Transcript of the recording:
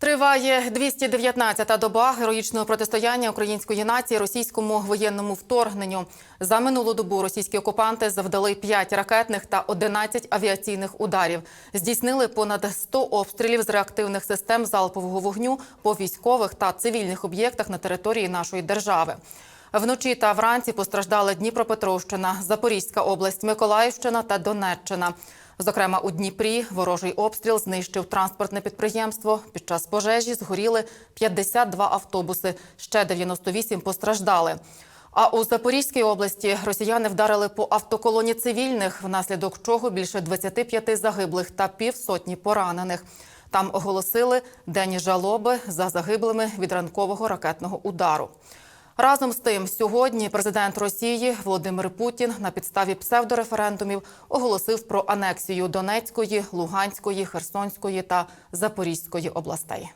Триває 219-та доба героїчного протистояння української нації російському воєнному вторгненню. За минулу добу російські окупанти завдали 5 ракетних та 11 авіаційних ударів. Здійснили понад 100 обстрілів з реактивних систем залпового вогню по військових та цивільних об'єктах на території нашої держави. Вночі та вранці постраждали Дніпропетровщина, Запорізька область, Миколаївщина та Донеччина. Зокрема, у Дніпрі ворожий обстріл знищив транспортне підприємство. Під час пожежі згоріли 52 автобуси, ще 98 постраждали. А у Запорізькій області росіяни вдарили по автоколоні цивільних, внаслідок чого більше 25 загиблих та півсотні поранених. Там оголосили день жалоби за загиблими від ранкового ракетного удару. Разом з тим, сьогодні президент Росії Володимир Путін на підставі псевдореферендумів оголосив про анексію Донецької, Луганської, Херсонської та Запорізької областей.